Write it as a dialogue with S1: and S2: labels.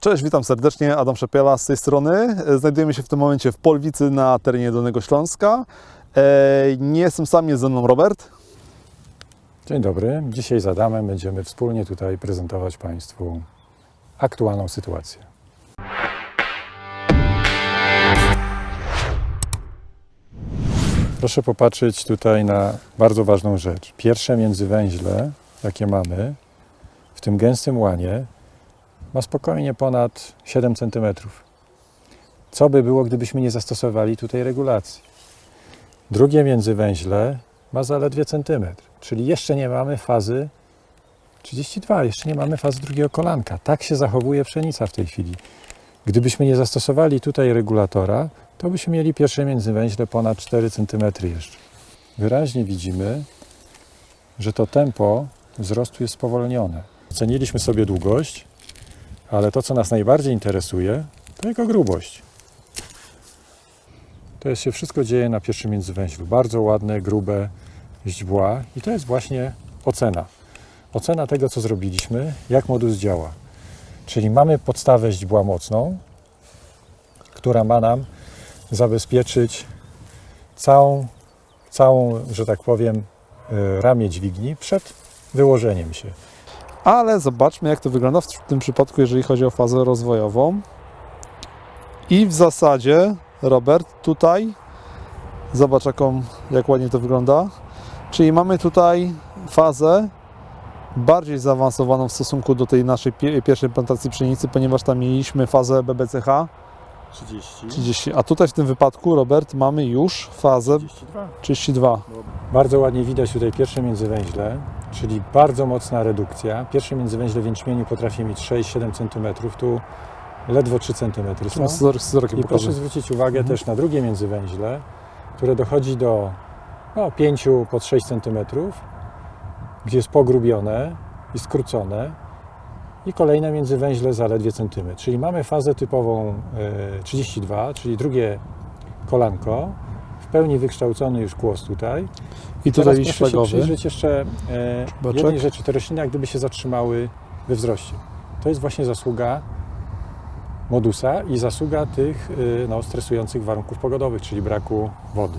S1: Cześć, witam serdecznie, Adam Szepiela z tej strony. E, Znajdujemy się w tym momencie w Polwicy na terenie Dolnego Śląska. E, Nie jestem sam, jest ze mną Robert.
S2: Dzień dobry. Dzisiaj z Adamem będziemy wspólnie tutaj prezentować Państwu aktualną sytuację. Proszę popatrzeć tutaj na bardzo ważną rzecz. Pierwsze międzywęźle, jakie mamy w tym gęstym łanie, ma spokojnie ponad 7 cm. Co by było, gdybyśmy nie zastosowali tutaj regulacji? Drugie międzywęźle ma zaledwie centymetr, czyli jeszcze nie mamy fazy 32, jeszcze nie mamy fazy drugiego kolanka. Tak się zachowuje pszenica w tej chwili. Gdybyśmy nie zastosowali tutaj regulatora, to byśmy mieli pierwsze międzywęźle ponad 4 cm jeszcze. Wyraźnie widzimy, że to tempo wzrostu jest spowolnione. Oceniliśmy sobie długość, ale to, co nas najbardziej interesuje, to jego grubość. To się wszystko dzieje na pierwszym międzywęźlu. Bardzo ładne, grube źdźbła i to jest właśnie ocena. Ocena tego, co zrobiliśmy, jak modus działa. Czyli mamy podstawę źdźbła mocną, która ma nam zabezpieczyć całą, całą że tak powiem, y, ramię dźwigni przed wyłożeniem się.
S1: Ale zobaczmy, jak to wygląda w tym przypadku, jeżeli chodzi o fazę rozwojową. I w zasadzie, Robert, tutaj zobacz, jaką, jak ładnie to wygląda. Czyli mamy tutaj fazę bardziej zaawansowaną w stosunku do tej naszej pie- pierwszej plantacji pszenicy, ponieważ tam mieliśmy fazę BBCH
S2: 30,
S1: 30, a tutaj w tym wypadku, Robert, mamy już fazę
S2: 32.
S1: 32.
S2: Bardzo ładnie widać tutaj pierwsze międzywęźle, czyli bardzo mocna redukcja. Pierwsze międzywęźle w jęczmieniu potrafi mieć 6-7 cm, tu ledwo 3 cm są.
S1: Z wzrok- z
S2: I proszę zwrócić uwagę
S1: Mhm.
S2: też na drugie międzywęźle, które dochodzi do no, 5 pod 6 cm, gdzie jest pogrubione i skrócone. I kolejne międzywęźle zaledwie centymetr. Czyli mamy fazę typową e, 32, czyli drugie kolanko, pełni wykształcony już kłos tutaj.
S1: I
S2: Teraz
S1: tutaj liść
S2: proszę się przyjrzeć jeszcze e, jednej rzeczy. Te rośliny jak gdyby się zatrzymały we wzroście. To jest właśnie zasługa modusa i zasługa tych y, no, stresujących warunków pogodowych, czyli braku wody.